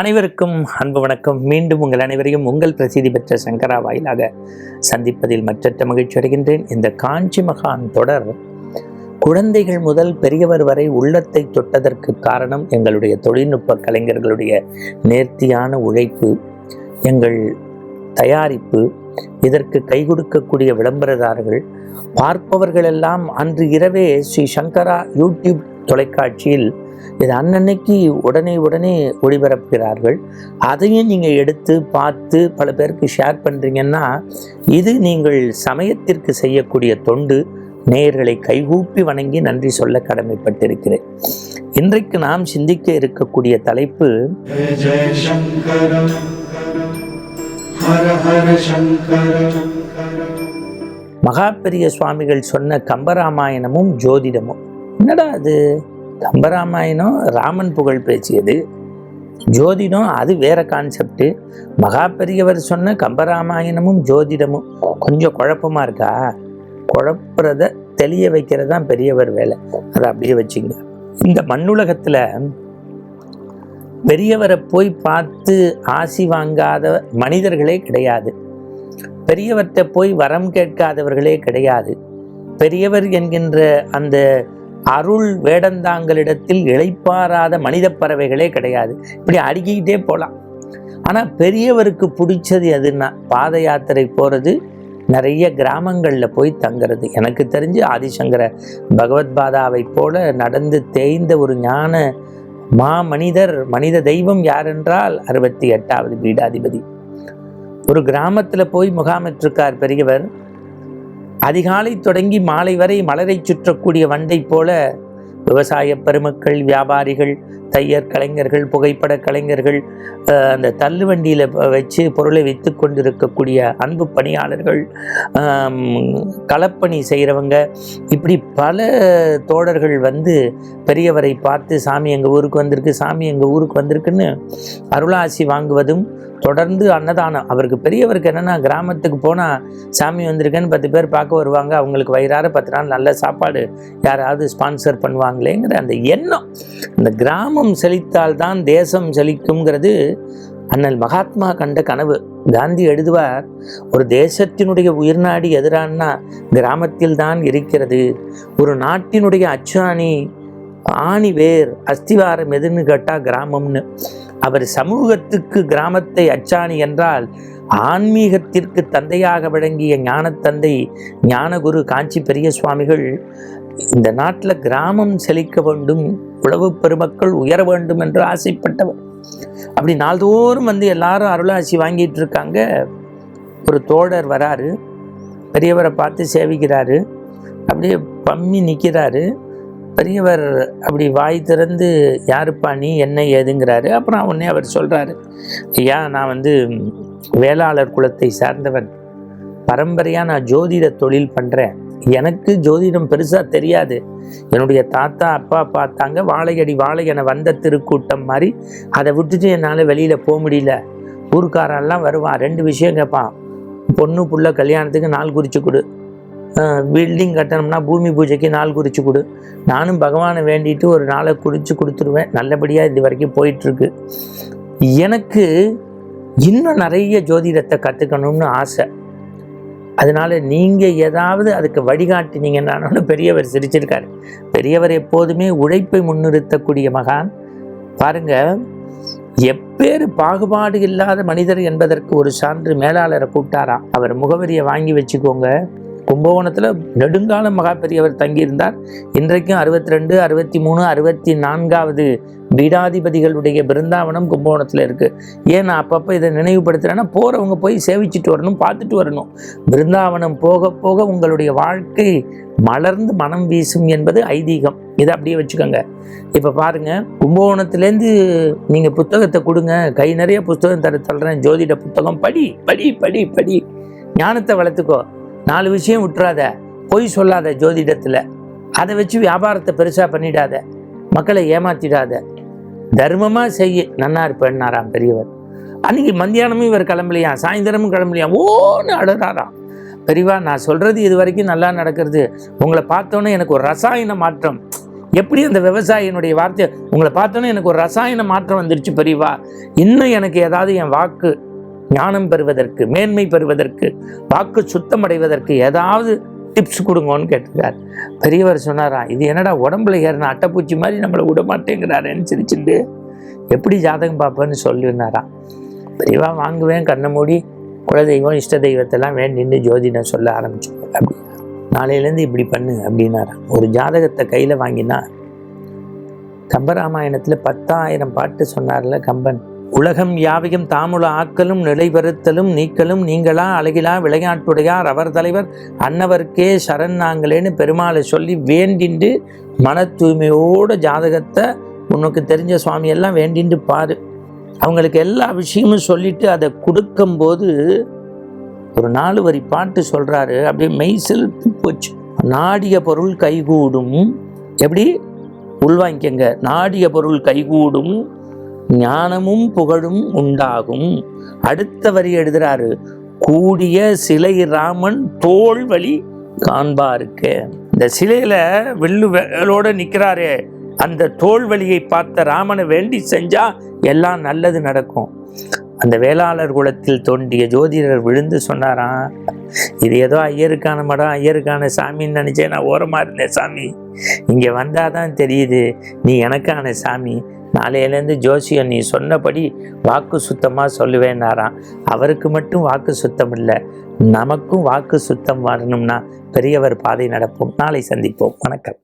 அனைவருக்கும் அன்பு வணக்கம். மீண்டும் உங்கள் அனைவரையும் உங்கள் பிரசித்தி பெற்ற சங்கரா வாயிலாக சந்திப்பதில் மற்றற்ற மகிழ்ச்சி அடைகின்றேன். இந்த காஞ்சி மகான் தொடர் குழந்தைகள் முதல் பெரியவர் வரை உள்ளத்தை தொட்டதற்கு காரணம் எங்களுடைய தொழில்நுட்ப கலைஞர்களுடைய நேர்த்தியான உழைப்பு எங்கள் தயாரிப்பு இதற்கு கை கொடுக்கக்கூடிய விளம்பரதாரர்கள் பார்ப்பவர்களெல்லாம் அன்று இரவே ஸ்ரீ சங்கரா யூடியூப் தொலைக்காட்சியில் இது அன்னன்னைக்கு உடனே உடனே ஒளிபரப்புகிறார்கள். அதையும் நீங்கள் எடுத்து பார்த்து பல பேருக்கு ஷேர் பண்ணுறீங்கன்னா இது நீங்கள் சமயத்திற்கு செய்யக்கூடிய தொண்டு. நேயர்களை கைகூப்பி வணங்கி நன்றி சொல்ல கடமைப்பட்டிருக்கிறேன். இன்றைக்கு நாம் சிந்திக்க இருக்கக்கூடிய தலைப்பு மகாபெரிய சுவாமிகள் சொன்ன கம்பராமாயணமும் ஜோதிடமும். என்னடா அது கம்பராமாயணம் ராமன் புகழ் பேசியது? ஜோதிடம் அது வேற கான்செப்டு மகா பெரியவர் சொன்ன கம்பராமாயணமும் ஜோதிடமும் கொஞ்சம் குழப்பமாக இருக்கா? குழப்புறத தெளிய வைக்கிறது தான் பெரியவர் வேலை. அதை அப்படியே வச்சுங்க. இந்த மண்ணுலகத்தில் பெரியவரை போய் பார்த்து ஆசி வாங்காத மனிதர்களே கிடையாது. பெரியவர்கிட்ட போய் வரம் கேட்காதவர்களே கிடையாது. பெரியவர் என்கின்ற அந்த அருள் வேடந்தாங்களிடத்தில் இளைப்பாராத மனித பறவைகளே கிடையாது. இப்படி அடுக்கிக்கிட்டே போகலாம் ஆனால் பெரியவருக்கு பிடிச்சது எதுன்னா பாத யாத்திரை போகிறது நிறைய கிராமங்களில் போய் தங்குறது. எனக்கு தெரிஞ்சு ஆதிசங்கர பகவத்பாதாவை போல நடந்து தேய்ந்த ஒரு ஞான மா மனிதர் மனித தெய்வம் யாரென்றால் அறுபத்தி எட்டாவது பீடாதிபதி. ஒரு கிராமத்தில் போய் முகாமிட்டிருக்கார் பெரியவர். அதிகாலை தொடங்கி மாலை வரை மலரை சுற்றக்கூடிய வண்டை போல விவசாய பெருமக்கள் வியாபாரிகள் தையர் கலைஞர்கள் புகைப்பட கலைஞர்கள் அந்த தள்ளுவண்டியில் வச்சு பொருளை விற்று கொண்டிருக்கக்கூடிய அன்பு பணியாளர்கள் களப்பணி செய்கிறவங்க இப்படி பல தோழர்கள் வந்து பெரியவரை பார்த்து சாமி எங்கள் ஊருக்கு வந்திருக்கு சாமி எங்கள் ஊருக்கு வந்திருக்குன்னு அருளாசி வாங்குவதும் தொடர்ந்து அன்னதானம். அவருக்கு பெரியவருக்கு என்னென்னா கிராமத்துக்கு போனால் சாமி வந்திருக்கேன்னு பத்து பேர் பார்க்க வருவாங்க. அவங்களுக்கு வயிறார பத்து நாள் நல்ல சாப்பாடு யாராவது ஸ்பான்சர் பண்ணுவாங்களேங்கிற அந்த எண்ணம். அந்த கிராமம் செழித்தால்தான் தேசம் செழிக்குங்கிறது அண்ணல் மகாத்மா கண்ட கனவு. காந்தி எழுதுவார் ஒரு தேசத்தினுடைய உயிர்நாடி எதிரான்னா கிராமத்தில் தான் இருக்கிறது. ஒரு நாட்டினுடைய அச்சாணி ஆணி வேர் அஸ்திவாரம் எதுன்னு கேட்டால் கிராமம்னு. அவர் சமூகத்துக்கு கிராமத்தை அச்சாணி என்றால் ஆன்மீகத்திற்கு தந்தையாக விளங்கிய ஞானத்தந்தை ஞானகுரு காஞ்சி பெரிய சுவாமிகள் இந்த நாட்டில் கிராமம் செழிக்க வேண்டும் உழவு பெருமக்கள் உயர வேண்டும் என்று ஆசைப்பட்டவர். அப்படி நாள்தோறும் வந்து எல்லாரும் அருளாசி வாங்கிட்டு இருக்காங்க. ஒரு தோழர் வராரு பெரியவரை பார்த்து சேவிக்கிறாரு அப்படியே பம்மி நிற்கிறாரு பெரியவர் அப்படி வாய் திறந்து யாருப்பா நீ? என்ன ஏதுங்கிறாரு. அப்புறம் உடனே அவர் சொல்கிறாரு ஐயா நான் வந்து வேளாளர் குலத்தை சார்ந்தவன். பரம்பரையாக நான் ஜோதிட தொழில் பண்ணுறேன் எனக்கு ஜோதிடம் பெருசாக தெரியாது. என்னுடைய தாத்தா அப்பா பார்த்தாங்க வாழையடி வாழை என வந்த திருக்கூட்டம் மாதிரி அதை விட்டுட்டு என்னால் வெளியில் போக முடியல. ஊருக்காரெல்லாம் வருவான் ரெண்டு விஷயம் கேட்பான். பொண்ணு புள்ள கல்யாணத்துக்கு நாள் குறித்து கொடு. பில்டிங் கட்டணும்னா பூமி பூஜைக்கு நாள் குறித்து கொடு. நானும் பகவானை வேண்டிட்டு ஒரு நாளை குறித்து கொடுத்துருவேன். நல்லபடியாக இது வரைக்கும் போயிட்டுருக்கு. எனக்கு இன்னும் நிறைய ஜோதிடத்தை கற்றுக்கணும்னு ஆசை. அதனால நீங்கள் ஏதாவது அதுக்கு வழிகாட்டினீங்கன்னு பெரியவர் சிரிச்சிருக்காரு. பெரியவர் எப்போதுமே உழைப்பை முன்னிறுத்தக்கூடிய மகான். பாருங்கள் எப்பேறு பாகுபாடு இல்லாத மனிதர் என்பதற்கு ஒரு சான்று மேலாளரை கூப்பிட்டாராம் அவர் முகவரியை வாங்கி வச்சுக்கோங்க. கும்பகோணத்தில் நெடுங்காலம் மகா பெரியவர் தங்கியிருந்தார். இன்றைக்கும் அறுபத்தி ரெண்டு அறுபத்தி மூணு அறுபத்தி நான்காவது பீடாதிபதிகளுடைய பிருந்தாவனம் கும்பகோணத்தில் இருக்குது ஏன் நான் அப்பப்போ இதை நினைவுபடுத்துகிறேன்னா போகிறவங்க போய் சேவிச்சுட்டு வரணும் பார்த்துட்டு வரணும். பிருந்தாவனம் போக போக உங்களுடைய வாழ்க்கை மலர்ந்து மனம் வீசும் என்பது ஐதீகம். இதை அப்படியே வச்சுக்கோங்க. இப்போ பாருங்கள் கும்பகோணத்துலேருந்து நீங்கள் புத்தகத்தை கொடுங்க. கை நிறைய புத்தகம் தர தள்ளுறேன். ஜோதிட புத்தகம் படி படி படி படி. ஞானத்தை வளர்த்துக்கோ. நாலு விஷயம் விட்டுறாத பொய் சொல்லாத ஜோதிடத்தில். அதை வச்சு வியாபாரத்தை பெருசாக பண்ணிடாத மக்களை ஏமாத்திடாத. தர்மமாக செய்ய நன்னா இருப்பேன்னாராம் பெரியவர். அன்றைக்கி மத்தியானமும் இவர் கிளம்பலையா சாயந்தரமும் கிளம்பலையா ஓன்னு அழுறாராம். பெரியவா நான் சொல்கிறது இது வரைக்கும் நல்லா நடக்கிறது. உங்களை பார்த்தோன்னே எனக்கு ஒரு ரசாயன மாற்றம். எப்படி அந்த விவசாயினுடைய வார்த்தை உங்களை பார்த்தோன்னே எனக்கு ஒரு ரசாயன மாற்றம் வந்துருச்சு பெரியவா. இன்னும் எனக்கு ஏதாவது என் வாக்கு ஞானம் பெறுவதற்கு மேன்மை பெறுவதற்கு வாக்கு சுத்தமடைவதற்கு ஏதாவது டிப்ஸ் கொடுங்கன்னு கேட்டிருக்கார். பெரியவர் சொன்னாரா இது என்னடா உடம்புல ஏறின அட்டைப்பூச்சி மாதிரி நம்மளை விட மாட்டேங்கிறாரேன்னு சிரிச்சுட்டு எப்படி ஜாதகம் பார்ப்பேன்னு சொல்லினாராம் பெரியவா வாங்குவேன் கண்ணை மூடி குலதெய்வம் இஷ்ட தெய்வத்தெல்லாம் வேண்டின்னு ஜோதிடம் சொல்ல ஆரம்பிச்சு அப்படி நாளையிலேருந்து இப்படி பண்ணு அப்படின்னாராம் ஒரு ஜாதகத்தை கையில் வாங்கினா கம்பராமாயணத்தில் பத்தாயிரம் பாட்டு சொன்னார்ல கம்பன். உலகம் யாவையும் தாமுல ஆக்கலும் நிலைபெறுத்தலும் நீக்கலும் நீங்களா? அழகிலா விளையாட்டுடையார் அவர் தலைவர் அன்னவர்க்கே சரண் நாங்களேன்னு பெருமாளை சொல்லி வேண்டிண்டு மன தூய்மையோட ஜாதகத்தை உனக்கு தெரிஞ்ச சுவாமியெல்லாம் வேண்டிண்டு பாரு. அவங்களுக்கு எல்லா விஷயமும் சொல்லிட்டு அதை கொடுக்கும்போது ஒரு நாலு வரி பாட்டு சொல்கிறாரு அப்படியே மெய் செலுத்து போச்சு. நாடிய பொருள் கைகூடும். எப்படி? உள்வாங்கிக்கங்க. நாடிய பொருள் கைகூடும். ஞானமும் புகழும் உண்டாகும். அடுத்த வரி எழுதுறாரு கூடிய சிலை ராமன் தோல் வழி காண்பாருக்கு. இந்த சிலையில வில்லு வேலோட நிக்கிறாரே. அந்த தோல் வழியை பார்த்த ராமனை வேண்டி செஞ்சா எல்லாம் நல்லது நடக்கும். அந்த வேளாளர் குலத்தில் தோண்டிய ஜோதிடர் விழுந்து சொன்னாராம் இது ஏதோ ஐயருக்கான மடம் ஐயருக்கான சாமின்னு நினச்சேன் நான் ஓரமாக இருந்தேன் சாமி. இங்கே வந்தால் தான் தெரியுது நீ எனக்கான சாமி. நாளையிலேருந்து ஜோசியம் நீ சொன்னபடி வாக்கு சுத்தமாக சொல்லுவேன்னாராம். அவருக்கு மட்டும் வாக்கு சுத்தம் இல்லை. நமக்கும் வாக்கு சுத்தம் வரணும்னா பெரியவர் பாதை நடப்போம். நாளை சந்திப்போம். வணக்கம்.